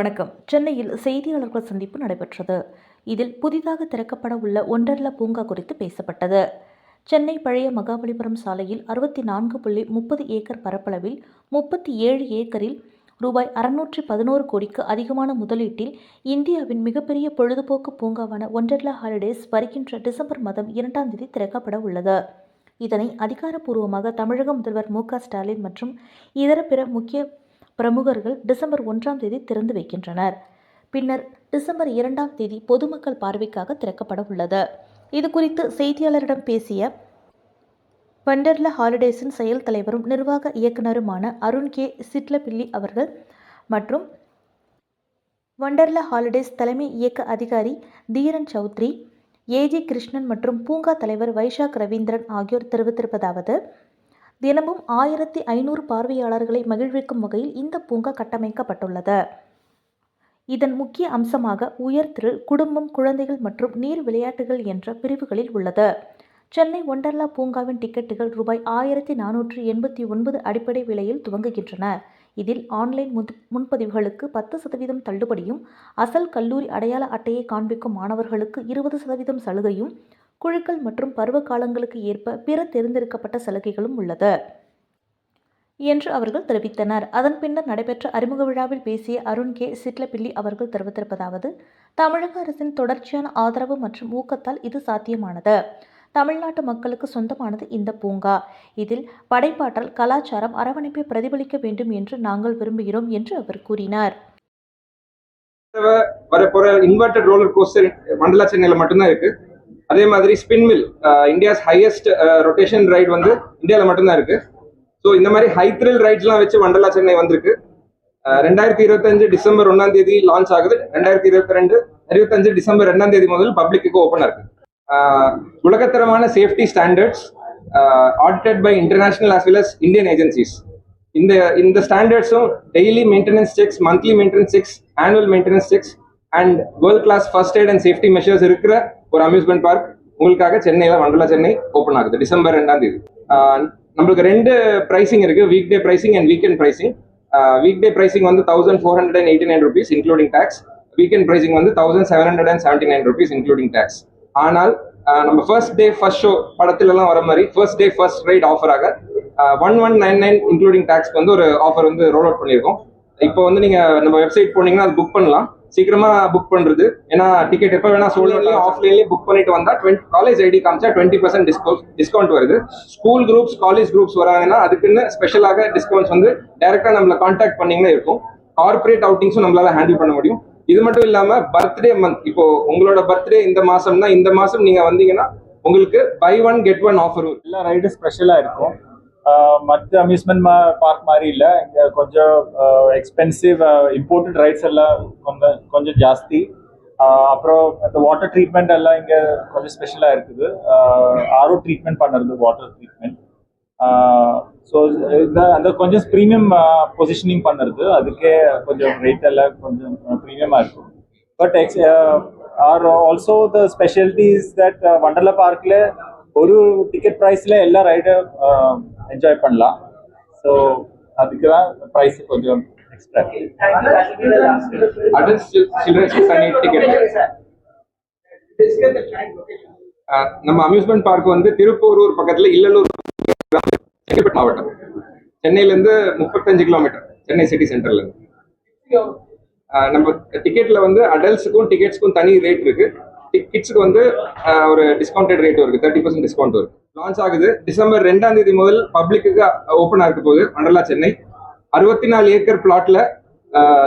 வணக்கம். சென்னையில் செய்தியாளர்கள் சந்திப்பு நடைபெற்றது. இதில் புதிதாக திறக்கப்பட உள்ள ஒன்றர்ல பூங்கா குறித்து பேசப்பட்டது. சென்னை பழைய மகாபலிபுரம் சாலையில் அறுபத்தி நான்கு புள்ளி முப்பது ஏக்கர் பரப்பளவில் முப்பத்தி ஏழு ஏக்கரில் ரூபாய் அறுநூற்றி பதினோரு கோடிக்கு அதிகமான முதலீட்டில் இந்தியாவின் மிகப்பெரிய பொழுதுபோக்கு பூங்காவான ஒண்டர்லா ஹாலிடேஸ் வருகின்ற டிசம்பர் மாதம் இரண்டாம் தேதி திறக்கப்பட உள்ளது. இதனை அதிகாரப்பூர்வமாக தமிழக முதல்வர் மு ஸ்டாலின் மற்றும் இதர பிற முக்கிய பிரமுகர்கள் டிசம்பர் ஒன்றாம் தேதி திறந்து வைக்கின்றனர். பின்னர் டிசம்பர் இரண்டாம் தேதி பொதுமக்கள் பார்வைக்காக திறக்கப்பட உள்ளது. இது குறித்து செய்தியாளரிடம் பேசிய வண்டர்ல ஹாலிடேஸின் செயல் தலைவரும் நிர்வாக இயக்குனருமான அருண் கே. சிட்லபில்லி அவர்கள் மற்றும் வண்டர்ல ஹாலிடேஸ் தலைமை இயக்க அதிகாரி தீரன் சௌத்ரி ஏஜி கிருஷ்ணன் மற்றும் பூங்கா தலைவர் வைஷாக் ரவீந்திரன் ஆகியோர் தெரிவித்திருப்பதாவது தினமும் ஆயிரத்தி ஐநூறு பார்வையாளர்களை மகிழ்விக்கும் வகையில் இந்த பூங்கா கட்டமைக்கப்பட்டுள்ளது. இதன் முக்கிய அம்சமாக உயர்திரு குடும்பம் குழந்தைகள் மற்றும் நீர் விளையாட்டுகள் என்ற பிரிவுகளில் உள்ளது. சென்னை ஒண்டர்லா பூங்காவின் டிக்கெட்டுகள் ரூபாய் ஆயிரத்தி நானூற்றி எண்பத்தி ஒன்பது அடிப்படை விலையில் துவங்குகின்றன. இதில் ஆன்லைன் முன் முன்பதிவுகளுக்கு பத்து சதவீதம் தள்ளுபடியும் அசல் கல்லூரி அடையாள அட்டையை காண்பிக்கும் மாணவர்களுக்கு இருபது சதவீதம் சலுகையும் குழுக்கள் மற்றும் பருவ காலங்களுக்கு ஏற்ப பிற தேர்ந்தெடுக்கப்பட்ட சலுகைகளும் உள்ளது என்று அவர்கள் தெரிவித்தனர். அதன் பின்னர் நடைபெற்ற அறிமுக விழாவில் பேசிய அருண் கே. சிட்லப்பிள்ளி அவர்கள் தெரிவித்திருப்பதாவது தமிழக அரசின் தொடர்ச்சியான ஆதரவு மற்றும் ஊக்கத்தால் இது சாத்தியமானது. தமிழ்நாட்டு மக்களுக்கு சொந்தமானது இந்த பூங்கா. இதில் படைப்பாற்றல் கலாச்சாரம் அரவணைப்பை பிரதிபலிக்க வேண்டும் என்று நாங்கள் விரும்புகிறோம் என்று அவர் கூறினார். வரப்போற இன்வெர்டட் ரோலர் கோஸ்டர் மண்டலா சென்னையில மட்டும்தான் இருக்கு. அதே மாதிரி spin mill India's highest rotation ride வந்து இந்தியாவில் மட்டும்தான் இருக்கு. ஸோ இந்த மாதிரி ஹை த்ரில் ரைட்ஸ்லாம் வச்சு வண்டலா சென்னை வந்திருக்கு. ரெண்டாயிரத்தி இருபத்தஞ்சு டிசம்பர் ஒன்றாம் தேதி லான்ச் ஆகுது. ரெண்டாயிரத்தி இருபத்தி ரெண்டு இருபத்தஞ்சு டிசம்பர் ரெண்டாம் தேதி முதல் பப்ளிக்கு ஓப்பன் இருக்கு. உலகத்தரமான safety standards audited by international as well as Indian agencies இந்த இந்த ஸ்டாண்டர்ட்ஸும் daily maintenance checks monthly maintenance checks annual maintenance checks and world class first aid and safety measures இருக்கிற ஒரு அம்யூஸ்மெண்ட் பார்க் உங்களுக்காக சென்னையில வண்டலா சென்னை ஓப்பன் ஆகுது. December ரெண்டாம் தேதி. நம்மளுக்கு ரெண்டு ப்ரைசிங் இருக்கு. Weekday pricing and weekend pricing weekday pricing வந்து thousand four hundred and eighty nine rupees including tax weekend pricing வந்து thousand seven hundred and seventy nine rupees including tax ஆனால் நம்ம ஃபர்ஸ்ட் டே ஃபர்ஸ்ட் ஷோ படத்துலலாம் வர மாதிரி first day first ride ஆஃபராக one one nine nine including டேக்ஸ்க்கு வந்து ஒரு offer வந்து roll out பண்ணியிருக்கோம் இப்போ வந்து நீங்கள் நம்ம வெப்சைட் போனீங்கன்னா அது புக் பண்ணலாம். சீக்கிரமா புக் பண்றது. ஏன்னா டிக்கெட் எப்போ வேணா சோல்லையும் ஆஃப்லைன்லயும் புக் பண்ணிட்டு வந்தா டுவெண்ட்டி காலேஜ் ஐடி காமிச்சா டுவெண்ட்டி பர்சன்ட் டிஸ்கவுண்ட் டிஸ்கவுண்ட் வருது. ஸ்கூல் குரூப்ஸ் காலேஜ் குரூப்ஸ் வராங்கன்னா அதுக்குன்னு ஸ்பெஷலாக டிஸ்கவுண்ட்ஸ் வந்து டைரக்டா நம்மள கான்டாக்ட் பண்ணீங்கன்னா இருக்கும். கார்பரேட் அவுட்டிங்ஸும் நம்மளால ஹேண்டில் பண்ண முடியும். இது மட்டும் இல்லாம பர்த்டே மந்த் இப்போ உங்களோட பர்த்டே இந்த மாசம்னா இந்த மாசம் நீங்க வந்தீங்கன்னா உங்களுக்கு buy one get one offer எல்லா ரைடும் ஸ்பெஷலாக இருக்கும். மற்ற அம்யூஸ்மெண்ட் பார்க் மாதிரி இல்லை. இங்கே கொஞ்சம் எக்ஸ்பென்சிவ் இம்போர்ட்டட் ரைட்ஸ் எல்லாம் கொஞ்சம் கொஞ்சம் ஜாஸ்தி. அப்புறம் அந்த வாட்டர் ட்ரீட்மெண்ட் எல்லாம் இங்கே கொஞ்சம் ஸ்பெஷலாக இருக்குது. ஆர்ஓ ட்ரீட்மெண்ட் பண்ணுறது வாட்டர் ட்ரீட்மெண்ட் ஸோ இந்த அந்த கொஞ்சம் ப்ரீமியம் பொசிஷனிங் பண்ணுறது அதுக்கே கொஞ்சம் ரேட் எல்லாம் கொஞ்சம் ப்ரீமியமாக இருக்கும். But X R also the specialities that Wonderla பார்க்கில் ஒரு டிக்கெட் ப்ரைஸில் எல்லா ரைடும் என்ஜாய் பண்ணலாம். ஸோ அதுக்கு தான் ப்ரைஸ் கொஞ்சம் எக்ஸ்ட்ரா அடல்ட் சில்ட்ரன்ஸ் தனி டிக்கெட் நம்ம அம்யூஸ்மெண்ட் பார்க் வந்து திருப்பூரூர் பக்கத்துல இல்லலூர் செங்கல்பட்டு மாவட்டம். சென்னையில இருந்து முப்பத்தஞ்சு கிலோமீட்டர் சென்னை சிட்டி சென்டர்ல இருந்து. ஆஹ் நம்ம டிக்கெட்ல வந்து அடல்ட்ஸுக்கும் டிக்கெட்ஸ்க்கும் தனி ரேட் இருக்கு. கிட்ஸுக்கு வந்து ஒரு டிஸ்கவுண்டட் ரேட் இருக்கு. தேர்ட்டி பர்சன்ட் டிஸ்கவுண்ட் இருக்கு. லான்ச் ஆகுது டிசம்பர் ரெண்டாம் தேதி முதல் பப்ளிக்கு ஓப்பன் ஆக போகுது வண்டர்லா சென்னை. அறுபத்தி நாலு ஏக்கர் பிளாட்ல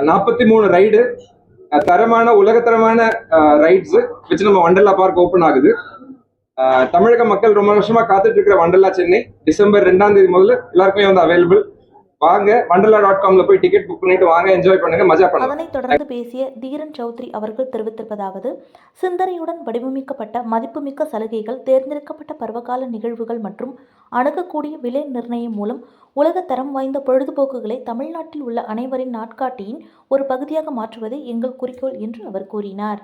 நாற்பத்தி மூணு ரைடு தரமான உலகத்தரமான ரைட்ஸ் வச்சு நம்ம வண்டர்லா பார்க் ஓப்பன் ஆகுது. தமிழக மக்கள் ரொம்ப வருஷமா காத்துட்டு இருக்கிற வண்டர்லா சென்னை. டிசம்பர் ரெண்டாம் தேதி முதல்ல எல்லாருக்குமே வந்து அவைலபிள் வாங்க வண்டர்லா டாட் காம்ல போய் டிக்கெட் புக் பண்ணிட்டு வாங்க என்ஜாய் பண்ணுங்க மஜா பண்ணுங்க. அதனைத் தொடர்ந்து பேசிய தீரன் சௌத்ரி அவர்கள் தெரிவித்திருப்பதாவது சிந்தனையுடன் வடிவமைக்கப்பட்ட மதிப்புமிக்க சலுகைகள் தேர்ந்தெடுக்கப்பட்ட பருவகால நிகழ்வுகள் மற்றும் அணுகக்கூடிய விலை நிர்ணயம் மூலம் உலக தரம் வாய்ந்த பொழுதுபோக்குகளை தமிழ்நாட்டில் உள்ள அனைவரின் நாட்காட்டியின் ஒரு பகுதியாக மாற்றுவதே எங்கள் குறிக்கோள் என்று அவர் கூறினார்.